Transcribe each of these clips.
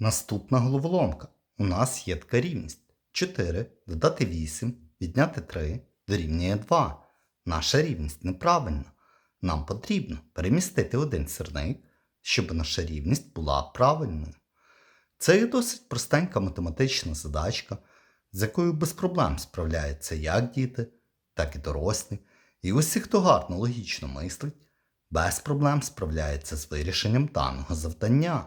Наступна головоломка. У нас є така рівність. 4 додати 8, відняти 3 дорівнює 2. Наша рівність неправильна. Нам потрібно перемістити один сірник, щоб наша рівність була правильною. Це є досить простенька математична задачка, з якою без проблем справляються як діти, так і дорослі. І усі, хто гарно логічно мислить, без проблем справляється з вирішенням даного завдання.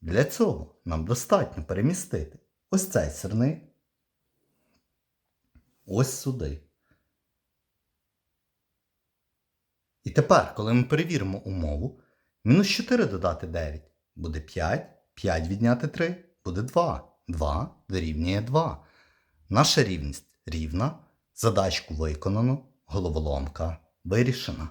Для цього нам достатньо перемістити ось цей сирник ось сюди. І тепер, коли ми перевіримо умову, мінус 4 додати 9 буде 5, 5 відняти 3 буде 2, 2 дорівнює 2. Наша рівність рівна, задачку виконано, головоломка вирішена.